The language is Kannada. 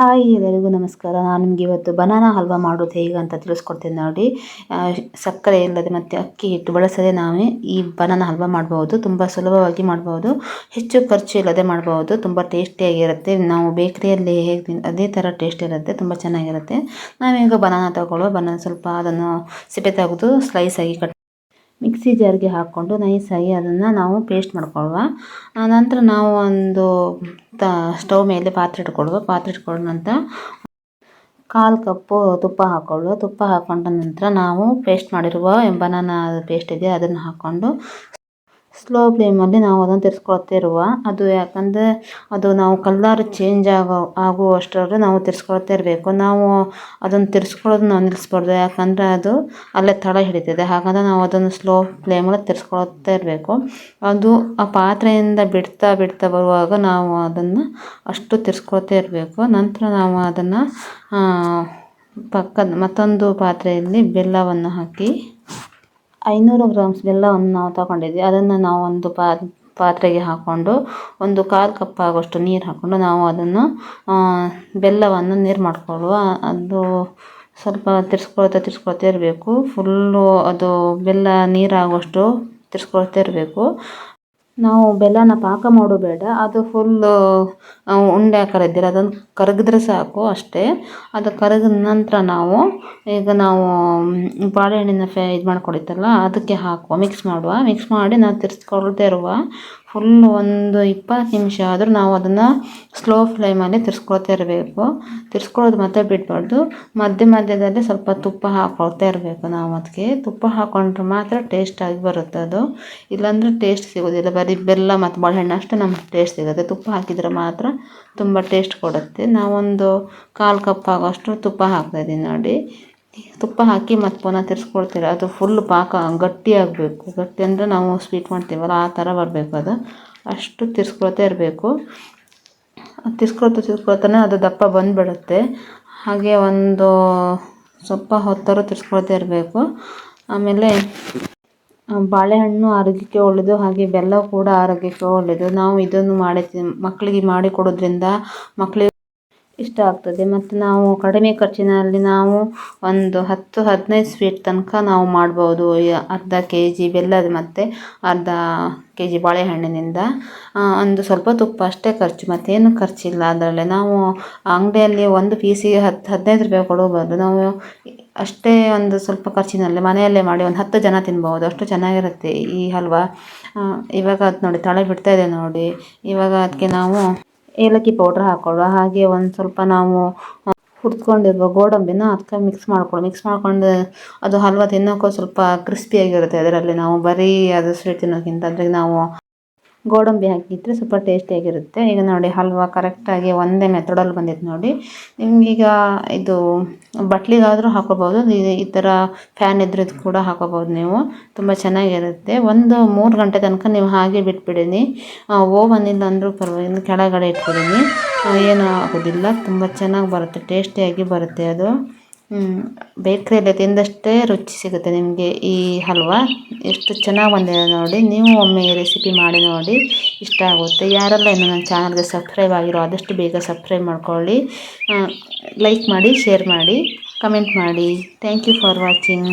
ಹಾಯ್ ಎಲ್ಲರಿಗೂ ನಮಸ್ಕಾರ. ನಾನು ನಿಮಗೆ ಇವತ್ತು ಬನಾನಾ ಹಲ್ವಾ ಮಾಡೋದು ಹೇಗೆ ಅಂತ ತಿಳಿಸ್ಕೊಡ್ತೀನಿ ನೋಡಿ. ಸಕ್ಕರೆ ಇಲ್ಲದೆ ಮತ್ತು ಅಕ್ಕಿ ಹಿಟ್ಟು ಬಳಸದೆ ನಾವೇ ಈ ಬನಾನಾ ಹಲ್ವಾ ಮಾಡಬಹುದು ತುಂಬ ಸುಲಭವಾಗಿ ಮಾಡಬಹುದು ಹೆಚ್ಚು ಖರ್ಚು ಇಲ್ಲದೆ ಮಾಡಬಹುದು ತುಂಬ ಟೇಸ್ಟಿಯಾಗಿರುತ್ತೆ ನಾವು ಬೇಕರಿಯಲ್ಲಿ ಹೇಗೆ ಅದೇ ಥರ ಟೇಸ್ಟ್ ಇರುತ್ತೆ. ತುಂಬ ಚೆನ್ನಾಗಿರುತ್ತೆ. ನಾವೀಗ ಬನಾನಾ ತಗೊಳ್ಳೋ ಬನಾನಾ ಸ್ವಲ್ಪ ಅದನ್ನು ಸಿಪ್ಪೆ ತೆಗೆದು ಸ್ಲೈಸ್ ಆಗಿ ಕಟ್ ಮಿಕ್ಸಿ ಜಾರ್ಗೆ ಹಾಕ್ಕೊಂಡು ನೈಸಾಗಿ ಅದನ್ನು ನಾವು ಪೇಸ್ಟ್ ಮಾಡ್ಕೊಳ್ಳುವ ಆ ನಂತರ ನಾವು ಒಂದು ತ, ಸ್ಟವ್ ಮೇಲೆ ಪಾತ್ರೆ ಇಟ್ಕೊಳ್ಳುವ ಪಾತ್ರೆ ಇಟ್ಕೊಂಡ ನಂತರ ಕಾಲು ಕಪ್ಪು ತುಪ್ಪ ಹಾಕ್ಕೊಳ್ಳುವ ತುಪ್ಪ ಹಾಕೊಂಡ ನಂತರ ನಾವು ಪೇಸ್ಟ್ ಮಾಡಿರುವ ಬನಾನಾ ಪೇಸ್ಟ್ ಇದೆ, ಅದನ್ನು ಹಾಕ್ಕೊಂಡು ಸ್ಲೋ ಫ್ಲೇಮಲ್ಲಿ ನಾವು ಅದನ್ನು ತಿರ್ಸ್ಕೊಳ್ತಿರುವ ಅದು ಯಾಕಂದರೆ ಅದು ನಾವು ಕಲರ್ ಚೇಂಜ್ ಆಗೋ, ಆಗುವಷ್ಟರಲ್ಲಿ ನಾವು ತಿರ್ಸ್ಕೊಳ್ತಾ ಇರಬೇಕು. ನಾವು ಅದನ್ನು ನಾವು ನಿಲ್ಲಿಸ್ಬಾರ್ದು ಯಾಕಂದರೆ ಅದು ಅಲ್ಲೇ ತಳ ಹಿಡಿತದೆ. ಹಾಗಂದ್ರೆ ನಾವು ಅದನ್ನು ಸ್ಲೋ ಫ್ಲೇಮಲ್ಲಿ ತಿರ್ಸ್ಕೊಳ್ತಾ ಇರಬೇಕು. ಅದು ಆ ಪಾತ್ರೆಯಿಂದ ಬಿಡ್ತಾ ಬಿಡ್ತಾ ಬರುವಾಗ ನಾವು ಅದನ್ನು ಅಷ್ಟು ತಿರ್ಸ್ಕೊಳ್ತಾ ಇರಬೇಕು. ನಂತರ ನಾವು ಅದನ್ನು ಪಕ್ಕದ ಮತ್ತೊಂದು ಪಾತ್ರೆಯಲ್ಲಿ ಬೆಲ್ಲವನ್ನು ಹಾಕಿ ಐನೂರು ಗ್ರಾಮ್ಸ್ ಬೆಲ್ಲವನ್ನು ನಾವು ತಗೊಂಡಿದ್ವಿ. ಅದನ್ನು ನಾವು ಒಂದು ಪಾತ್ರೆಗೆ ಹಾಕ್ಕೊಂಡು ಒಂದು ಕಾಲು ಕಪ್ ಆಗುವಷ್ಟು ನೀರು ಹಾಕ್ಕೊಂಡು ನಾವು ಅದನ್ನು ಬೆಲ್ಲವನ್ನು ನೀರು ಮಾಡಿಕೊಳ್ಳುವ, ಅದು ಸ್ವಲ್ಪ ತಿರ್ಸ್ಕೊಳ್ತಾ ತಿರ್ಸ್ಕೊಳ್ತಾ ಇರಬೇಕು. ಫುಲ್ಲು ಅದು ಬೆಲ್ಲ ನೀರಾಗುವಷ್ಟು ತಿರ್ಸ್ಕೊಳ್ತಾ ಇರಬೇಕು. ನಾವು ಬೆಲ್ಲನ ಪಾಕ ಮಾಡೋದು ಬೇಡ. ಅದು ಫುಲ್ಲು ಉಂಡೆ ಆಕಾರ ಇದ್ದಿರ ಅದನ್ನು ಕರಗಿದ್ರೆ ಸಾಕು ಅಷ್ಟೇ. ಅದು ಕರಗಿದ ನಂತರ ನಾವು ಈಗ ನಾವು ಬಾಳೆಹಣ್ಣಿನ ಫೇ ಇದು ಮಾಡ್ಕೊಂಡಿತ್ತಲ್ಲ ಅದಕ್ಕೆ ಹಾಕುವ ಮಿಕ್ಸ್ ಮಾಡುವ. ಮಿಕ್ಸ್ ಮಾಡಿ ನಾವು ತಿರ್ಸ್ಕೊಳ್ತಾ ಇರುವ ಫುಲ್ ಒಂದು ಇಪ್ಪತ್ತು ನಿಮಿಷ ಆದರೂ ನಾವು ಅದನ್ನು ಸ್ಲೋ ಫ್ಲೇಮಲ್ಲಿ ತಿರ್ಸ್ಕೊಳ್ತಾ ಇರಬೇಕು. ತಿರ್ಸ್ಕೊಳ್ಳೋದು ಮತ್ತೆ ಬಿಡಬಾರ್ದು. ಮಧ್ಯ ಮಧ್ಯದಲ್ಲಿ ಸ್ವಲ್ಪ ತುಪ್ಪ ಹಾಕ್ಕೊಳ್ತಾ ಇರಬೇಕು ನಾವು ಅದಕ್ಕೆ. ತುಪ್ಪ ಹಾಕ್ಕೊಂಡ್ರೆ ಮಾತ್ರ ಟೇಸ್ಟಾಗಿ ಬರುತ್ತೆ ಅದು. ಇಲ್ಲಾಂದರೆ ಟೇಸ್ಟ್ ಸಿಗೋದಿಲ್ಲ. ಬರೀ ಬೆಲ್ಲ ಮತ್ತು ಬಾಳೆಹಣ್ಣು ಅಷ್ಟೇ ನಮ್ಗೆ ಟೇಸ್ಟ್ ಸಿಗುತ್ತೆ. ತುಪ್ಪ ಹಾಕಿದರೆ ಮಾತ್ರ ತುಂಬ ಟೇಸ್ಟ್ ಕೊಡುತ್ತೆ. ನಾವೊಂದು ಕಾಲು ಕಪ್ ಆಗೋಷ್ಟು ತುಪ್ಪ ಹಾಕ್ತಾಯಿದ್ದೀನಿ ನೋಡಿ. ತುಪ್ಪ ಹಾಕಿ ಮತ್ತು ಪುನಃ ತಿರ್ಸ್ಕೊಳ್ತೀರ ಅದು ಫುಲ್ ಪಾಕ ಗಟ್ಟಿ ಆಗಬೇಕು. ಗಟ್ಟಿ ಅಂದರೆ ನಾವು ಸ್ವೀಟ್ ಮಾಡ್ತೀವಲ್ಲ, ಆ ಥರ ಬರಬೇಕು ಅದು. ಅಷ್ಟು ತಿರ್ಸ್ಕೊಳ್ತಾ ಇರಬೇಕು. ತಿರ್ಸ್ಕೊಳ್ತಾ ತಿರ್ಸ್ಕೊಳ್ತಾನೆ ಅದು ದಪ್ಪ ಬಂದುಬಿಡುತ್ತೆ. ಹಾಗೆ ಒಂದು ಸ್ವಲ್ಪ ಹೊತ್ತರು ತಿರ್ಸ್ಕೊಳ್ತಾ ಇರಬೇಕು. ಆಮೇಲೆ ಬಾಳೆಹಣ್ಣು ಆರೋಗ್ಯಕ್ಕೆ ಒಳ್ಳೆಯದು ಹಾಗೆ ಬೆಲ್ಲ ಕೂಡ ಆರೋಗ್ಯಕ್ಕೆ ಒಳ್ಳೆಯದು ನಾವು ಇದನ್ನು ಮಾಡಿ ಮಕ್ಕಳಿಗೆ ಮಾಡಿ ಕೊಡೋದ್ರಿಂದ ಮಕ್ಕಳಿಗೆ ಇಷ್ಟ ಆಗ್ತದೆ. ಮತ್ತು ನಾವು ಕಡಿಮೆ ಖರ್ಚಿನಲ್ಲಿ ನಾವು ಒಂದು ಹತ್ತು, ಹದಿನೈದು ಸ್ವೀಟ್ ತನಕ ನಾವು ಮಾಡ್ಬೋದು. ಅರ್ಧ ಕೆ ಜಿ ಬೆಲ್ಲದ ಮತ್ತು ಅರ್ಧ ಕೆ ಜಿ ಬಾಳೆಹಣ್ಣಿನಿಂದ ಒಂದು ಸ್ವಲ್ಪ ತುಪ್ಪ ಅಷ್ಟೇ ಖರ್ಚು. ಮತ್ತೇನು ಖರ್ಚಿಲ್ಲ ಅದರಲ್ಲಿ. ನಾವು ಅಂಗಡಿಯಲ್ಲಿ ಒಂದು ಪೀಸಿಗೆ ಹತ್ತು ಹದಿನೈದು ರೂಪಾಯಿ ಕೊಡೋ ನಾವು ಅಷ್ಟೇ ಒಂದು ಸ್ವಲ್ಪ ಖರ್ಚಿನಲ್ಲಿ ಮನೆಯಲ್ಲೇ ಮಾಡಿ ಒಂದು ಹತ್ತು ಜನ ತಿನ್ಬೋದು. ಅಷ್ಟು ಚೆನ್ನಾಗಿರುತ್ತೆ ಈ ಹಲ್ವಾ. ಇವಾಗ ಅದು ನೋಡಿ, ತಳ ಬಿಡ್ತಾ ಇದೆ ನೋಡಿ. ಇವಾಗ ಅದಕ್ಕೆ ನಾವು ಏಲಕ್ಕಿ ಪೌಡ್ರ್ ಹಾಕೊಳ್ಳುವ ಹಾಗೆ ಒಂದು ಸ್ವಲ್ಪ ನಾವು ಹುರ್ಕೊಂಡಿರುವ ಗೋಡಂಬಿನ ಅದಕ್ಕೆ ಮಿಕ್ಸ್ ಮಾಡ್ಕೊಳ್ಳಿ ಮಿಕ್ಸ್ ಮಾಡ್ಕೊಂಡು ಅದು ಹಲ್ವಾ ತಿನ್ನೋಕ್ಕೂ ಸ್ವಲ್ಪ ಕ್ರಿಸ್ಪಿಯಾಗಿರುತ್ತೆ ಅದರಲ್ಲಿ. ನಾವು ಬರೀ ಅದು ಸ್ವೀಟ್ ತಿನ್ನೋಕ್ಕಿಂತ. ಅದ್ರಾಗೆ ನಾವು ಗೋಡಂಬಿ ಹಾಕಿದ್ರೆ ಸ್ವಲ್ಪ ಟೇಸ್ಟಿಯಾಗಿರುತ್ತೆ. ಈಗ ನೋಡಿ, ಹಲ್ವಾ ಕರೆಕ್ಟಾಗಿ ಒಂದೇ ಮೆಥಡಲ್ಲಿ ಬಂದಿತ್ತು ನೋಡಿ. ನಿಮಗೀಗ ಇದು ಬಟ್ಲಿಗಾದರೂ ಹಾಕೋಬೋದು ಈ- ಥರ ಫ್ಯಾನ್ ಇದ್ರದ್ದು ಕೂಡ ಹಾಕೋಬೋದು ನೀವು. ತುಂಬ ಚೆನ್ನಾಗಿರುತ್ತೆ. ಒಂದು ಮೂರು ಗಂಟೆ ತನಕ ನೀವು ಹಾಗೆ ಬಿಟ್ಬಿಡೀನಿ. ಓವನ್ ಇಲ್ಲ ಅಂದರೂ ಪರವಾಗಿಲ್ಲ, ಕೆಳಗಡೆ ಇಟ್ಬಿಡೀನಿ. ಏನೂ ಆಗೋದಿಲ್ಲ. ತುಂಬ ಚೆನ್ನಾಗಿ ಬರುತ್ತೆ, ಟೇಸ್ಟಿಯಾಗಿ ಬರುತ್ತೆ ಅದು. ಬೇಕ್ರಿಯಲ್ಲಿ ತಿಂದಷ್ಟೇ ರುಚಿ ಸಿಗುತ್ತೆ ನಿಮಗೆ ಈ ಹಲ್ವಾ. ಎಷ್ಟು ಚೆನ್ನಾಗಿ ಬಂದಿದೆ ನೋಡಿ. ನೀವು ಒಮ್ಮೆ ಈ ರೆಸಿಪಿ ಮಾಡಿ ನೋಡಿ. ಇಷ್ಟ ಆಗುತ್ತೆ. ಯಾರೆಲ್ಲ ಇನ್ನು ನನ್ನ ಚಾನಲ್ಗೆ ಸಬ್ಸ್ಕ್ರೈಬ್ ಆಗಿರೋ ಆದಷ್ಟು ಬೇಗ ಸಬ್ಸ್ಕ್ರೈಬ್ ಮಾಡ್ಕೊಳ್ಳಿ. ಲೈಕ್ ಮಾಡಿ ಶೇರ್ ಮಾಡಿ ಕಮೆಂಟ್ ಮಾಡಿ. Thank you for watching